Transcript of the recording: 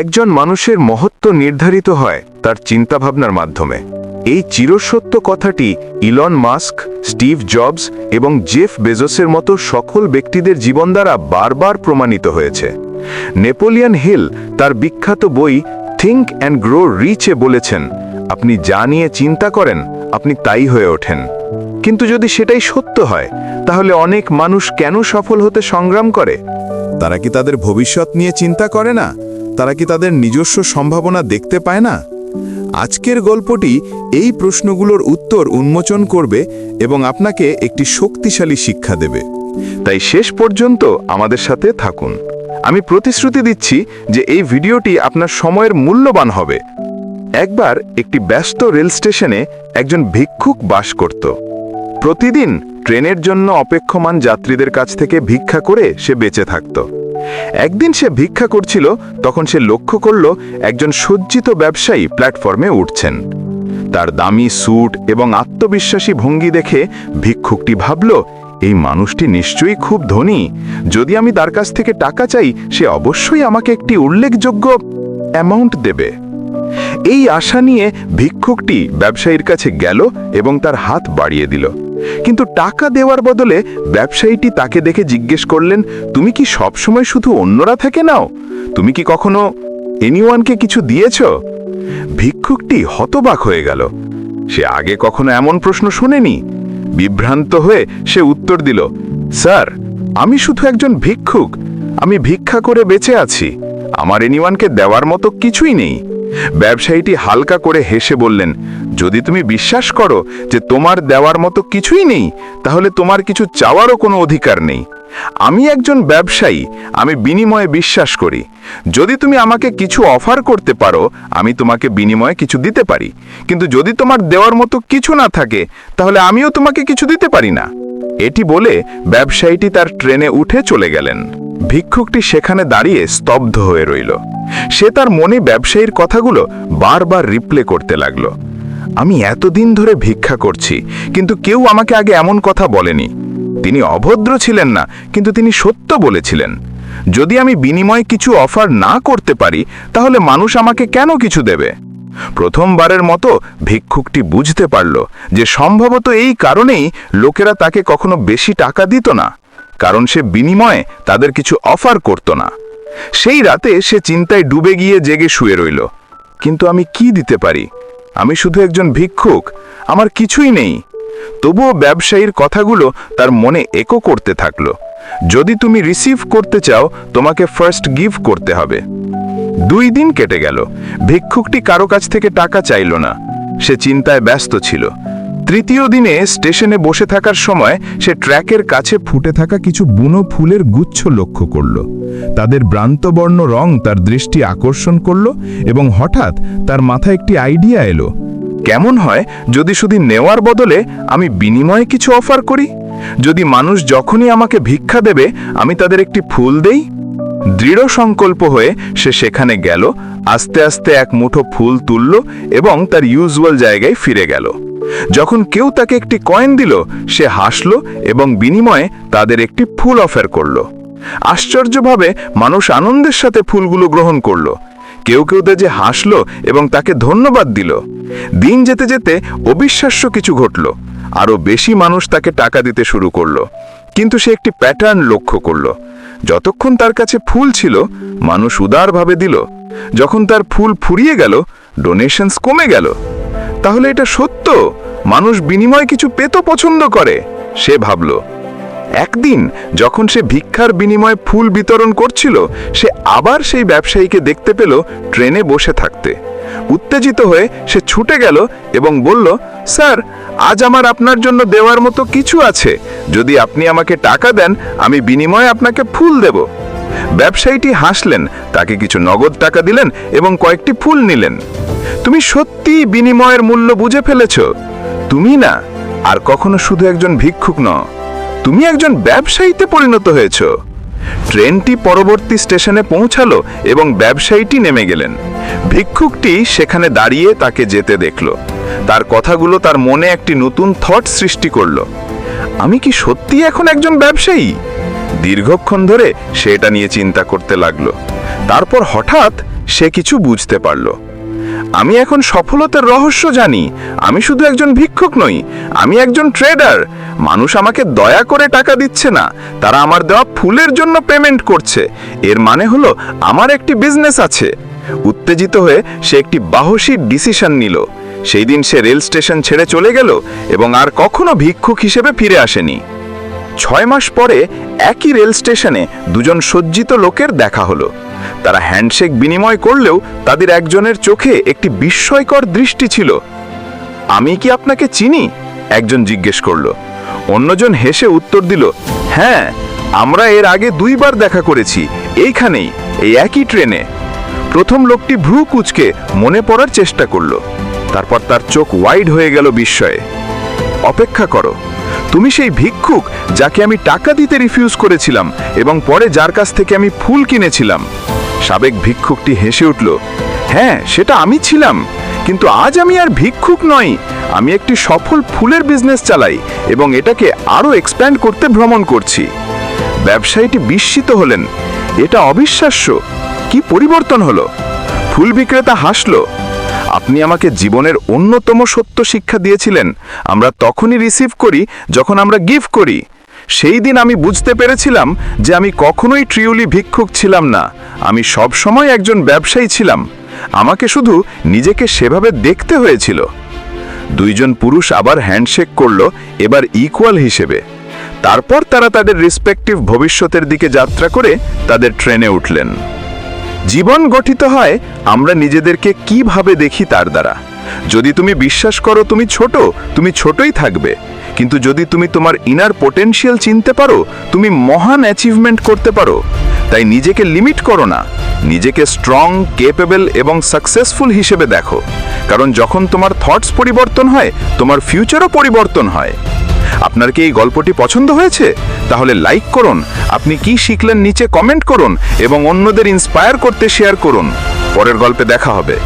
একজন মানুষের মহত্ব নির্ধারিত হয় তার চিন্তাভাবনার মাধ্যমে। এই চিরসত্য কথাটি ইলন মাস্ক, স্টিভ জবস এবং জেফ বেজোসের মতো সকল ব্যক্তিদের জীবন দ্বারা বারবার প্রমাণিত হয়েছে। নেপোলিয়ন হিল তার বিখ্যাত বই থিঙ্ক অ্যান্ড গ্রো রিচে বলেছেন, আপনি যা নিয়ে চিন্তা করেন, আপনি তাই হয়ে ওঠেন। কিন্তু যদি সেটাই সত্য হয়, তাহলে অনেক মানুষ কেন সফল হতে সংগ্রাম করে? তারা কি তাদের ভবিষ্যৎ নিয়ে চিন্তা করে না? তারা কি তাদের নিজস্ব সম্ভাবনা দেখতে পায় না? আজকের গল্পটি এই প্রশ্নগুলোর উত্তর উন্মোচন করবে এবং আপনাকে একটি শক্তিশালী শিক্ষা দেবে। তাই শেষ পর্যন্ত আমাদের সাথে থাকুন। আমি প্রতিশ্রুতি দিচ্ছি যে এই ভিডিওটি আপনার সময়ের মূল্যবান হবে। একবার একটি ব্যস্ত রেল স্টেশনে একজন ভিক্ষুক বাস করত। প্রতিদিন ট্রেনের জন্য অপেক্ষমান যাত্রীদের কাছ থেকে ভিক্ষা করে সে বেঁচে থাকত। একদিন সে ভিক্ষা করছিল, তখন সে লক্ষ্য করল একজন সজ্জিত ব্যবসায়ী প্ল্যাটফর্মে উঠছেন। তার দামি স্যুট এবং আত্মবিশ্বাসী ভঙ্গি দেখে ভিক্ষুকটি ভাবল, এই মানুষটি নিশ্চয়ই খুব ধনী। যদি আমি তার কাছ থেকে টাকা চাই, সে অবশ্যই আমাকে একটি উল্লেখযোগ্য অ্যামাউন্ট দেবে। এই আশা নিয়ে ভিক্ষুকটি ব্যবসায়ীর কাছে গেল এবং তার হাত বাড়িয়ে দিল। কিন্তু টাকা দেওয়ার বদলে ব্যবসায়ীটি তাকে দেখে জিজ্ঞেস করলেন, তুমি কি সবসময় শুধু অন্যরা থেকে নাও? তুমি কি কখনো এনিওয়ানকে কিছু দিয়েছ? ভিক্ষুকটি হতবাক হয়ে গেল। সে আগে কখনো এমন প্রশ্ন শোনেনি। বিভ্রান্ত হয়ে সে উত্তর দিল, স্যার, আমি শুধু একজন ভিক্ষুক। আমি ভিক্ষা করে বেঁচে আছি। আমার এনিওয়ানকে দেওয়ার মতো কিছুই নেই। ব্যবসায়ীটি হালকা করে হেসে বললেন, যদি তুমি বিশ্বাস করো যে তোমার দেওয়ার মতো কিছুই নেই, তাহলে তোমার কিছু চাওয়ারও কোনো অধিকার নেই। আমি একজন ব্যবসায়ী, আমি বিনিময়ে বিশ্বাস করি। যদি তুমি আমাকে কিছু অফার করতে পারো, আমি তোমাকে বিনিময়ে কিছু দিতে পারি। কিন্তু যদি তোমার দেওয়ার মতো কিছু না থাকে, তাহলে আমিও তোমাকে কিছু দিতে পারি না। এটি বলে ব্যবসায়ীটি তার ট্রেনে উঠে চলে গেলেন। ভিক্ষুকটি সেখানে দাঁড়িয়ে স্তব্ধ হয়ে রইল। সে তার মনে ব্যবসায়ীর কথাগুলো বারবার রিপ্লে করতে লাগল। আমি এতদিন ধরে ভিক্ষা করছি, কিন্তু কেউ আমাকে আগে এমন কথা বলেনি। তিনি অভদ্র ছিলেন না, কিন্তু তিনি সত্য বলেছিলেন। যদি আমি বিনিময়ে কিছু অফার না করতে পারি, তাহলে মানুষ আমাকে কেন কিছু দেবে? প্রথমবারের মতো ভিক্ষুকটি বুঝতে পারল যে সম্ভবত এই কারণেই লোকেরা তাকে কখনো বেশি টাকা দিত না, কারণ সে বিনিময়ে তাদের কিছু অফার করত না। সেই রাতে সে চিন্তায় ডুবে গিয়ে জেগে শুয়ে রইল। কিন্তু আমি কি দিতে পারি? আমি শুধু একজন ভিক্ষুক, আমার কিছুই নেই। তবুও ব্যবসায়ীর কথাগুলো তার মনে একো করতে থাকল। যদি তুমি রিসিভ করতে চাও, তোমাকে ফার্স্ট গিভ করতে হবে। দুই দিন কেটে গেল। ভিক্ষুকটি কারও কাছ থেকে টাকা চাইল না। সে চিন্তায় ব্যস্ত ছিল। তৃতীয় দিনে স্টেশনে বসে থাকার সময় সে ট্র্যাকের কাছে ফুটে থাকা কিছু বুনো ফুলের গুচ্ছ লক্ষ্য করল। তাদের ভ্রান্তবর্ণ রং তার দৃষ্টি আকর্ষণ করল এবং হঠাৎ তার মাথায় একটি আইডিয়া এলো। কেমন হয়, যদি শুধু নেওয়ার বদলে আমি বিনিময়ে কিছু অফার করি? যদি মানুষ যখনই আমাকে ভিক্ষা দেবে, আমি তাদের একটি ফুল দেই? দৃঢ় সংকল্প হয়ে সে সেখানে গেল, আস্তে আস্তে এক মুঠো ফুল তুলল এবং তার ইউজুয়াল জায়গায় ফিরে গেল। যখন কেউ তাকে একটি কয়েন দিল, সে হাসল এবং বিনিময়ে তাদের একটি ফুল অফার করল। আশ্চর্যভাবে মানুষ আনন্দের সাথে ফুলগুলো গ্রহণ করল। কেউ কেউ যে হাসল এবং তাকে ধন্যবাদ দিল। দিন যেতে যেতে অবিশ্বাস্য কিছু ঘটল। আরও বেশি মানুষ তাকে টাকা দিতে শুরু করল। কিন্তু সে একটি প্যাটার্ন লক্ষ্য করল। যতক্ষণ তার কাছে ফুল ছিল, মানুষ উদারভাবে দিল। যখন তার ফুল ফুরিয়ে গেল ডোনেশনস কমে গেল। তাহলে এটা সত্য? মানুষ বিনিময়ে কিছু পেত পছন্দ করে, সে ভাবল। একদিন যখন সে ভিক্ষার বিনিময়ে ফুল বিতরণ করছিল, সে আবার সেই ব্যবসায়ীকে দেখতে পেল, ট্রেনে বসে থাকতে। উত্তেজিত হয়ে সে ছুটে গেল এবং বলল, স্যার, আজ আমার আপনার জন্য দেওয়ার মতো কিছু আছে। যদি আপনি আমাকে টাকা দেন, আমি বিনিময়ে আপনাকে ফুল দেব। ব্যবসায়ীটি হাসলেন, তাকে কিছু নগদ টাকা দিলেন এবং কয়েকটি ফুল নিলেন। তুমি সত্যি বিনিময়ের মূল্য বুঝে ফেলেছ। তুমি না, আর কখনো শুধু একজন ভিক্ষুক ন তুমি একজন ব্যবসায়ীতে পরিণত হয়েছ। ট্রেনটি পরবর্তী স্টেশনে পৌঁছালো এবং ব্যবসায়ীটি নেমে গেলেন। ভিক্ষুকটি সেখানে দাঁড়িয়ে তাকে যেতে দেখল। তার কথাগুলো তার মনে একটি নতুন থট সৃষ্টি করল। আমি কি সত্যি এখন একজন ব্যবসায়ী? দীর্ঘক্ষণ ধরে সে এটা নিয়ে চিন্তা করতে লাগল। তারপর হঠাৎ সে কিছু বুঝতে পারল। আমি এখন সফলতার রহস্য জানি। আমি শুধু একজন ভিক্ষুক নই, আমি একজন ট্রেডার মানুষ আমাকে দয়া করে টাকা দিচ্ছে না, তারা আমার দেওয়া ফুলের জন্য পেমেন্ট করছে। এর মানে হলো আমার একটি বিজনেস আছে। উত্তেজিত হয়ে সে একটি বাহসী ডিসিশন নিল। সেই দিন সে রেল স্টেশন ছেড়ে চলে গেল এবং আর কখনো ভিক্ষুক হিসেবে ফিরে আসেনি। ছয় মাস পরে একই রেল স্টেশনে দুজন সজ্জিত লোকের দেখা হলো। তারা হ্যান্ডশেক বিনিময় করলেও তাদের একজনের চোখে একটি বিস্ময়কর দৃষ্টি ছিল। আমি কি আপনাকে চিনি? একজন জিজ্ঞেস করল। অন্যজন হেসে উত্তর দিল হ্যাঁ আমরা এর আগে দুইবার দেখা করেছি, এইখানেই, এই একই ট্রেনে। প্রথম লোকটি ভ্রু কুচকে মনে পড়ার চেষ্টা করল। তারপর তার চোখ ওয়াইড হয়ে গেল বিস্ময়ে। অপেক্ষা করো। তুমি সেই ভিক্ষুক যাকে আমি টাকা দিতে রিফিউজ করেছিলাম এবং পরে যার কাছ থেকে আমি ফুল কিনেছিলাম। সাবেক ভিক্ষুকটি হেসে উঠল হ্যাঁ সেটা আমি ছিলাম, কিন্তু আজ আমি আর ভিক্ষুক নই। আমি একটি সফল ফুলের বিজনেস চালাই এবং এটাকে আরও এক্সপ্যান্ড করতে ভ্রমণ করছি। ব্যবসায়ীটি বিস্মিত হলেন, এটা অবিশ্বাস্য। কি পরিবর্তন হলো? ফুল বিক্রেতা হাসলো আপনি আমাকে জীবনের অন্যতম সত্য শিক্ষা দিয়েছিলেন। আমরা তখনই রিসিভ করি যখন আমরা গিফট করি। সেই দিন আমি বুঝতে পেরেছিলাম যে আমি কখনোই ট্রিউলি ভিক্ষুক ছিলাম না। আমি সব সময় একজন ব্যবসায়ী ছিলাম। আমাকে শুধু নিজেকে সেভাবে দেখতে হয়েছিল। দুইজন পুরুষ আবার হ্যান্ডশেক করল, এবার ইকুয়াল হিসেবে। তারপর তারা তাদের রেসপেক্টিভ ভবিষ্যতের দিকে যাত্রা করে তাদের ট্রেনে উঠলেন। জীবন গঠিত হয়, আমরা নিজেদেরকে কীভাবে দেখি তার দ্বারা। যদি তুমি বিশ্বাস করো তুমি ছোট, তুমি ছোটই থাকবে। কিন্তু যদি তুমি তোমার ইনার পোটেনশিয়াল চিনতে পারো, তুমি মহান অ্যাচিভমেন্ট করতে পারো। তাই নিজেকে লিমিট করো না। নিজেকে স্ট্রং কেপেবল এবং সাকসেসফুল হিসেবে দেখো। কারণ যখন তোমার থটস পরিবর্তন হয়, তোমার ফিউচারও পরিবর্তন হয়। আপনার কি এই গল্পটি পছন্দ হয়েছে? তাহলে লাইক করুন। আপনি কি শিখলেন নিচে কমেন্ট করুন এবং অন্যদের ইন্সপায়ার করতে শেয়ার করুন। পরের গল্পে দেখা হবে।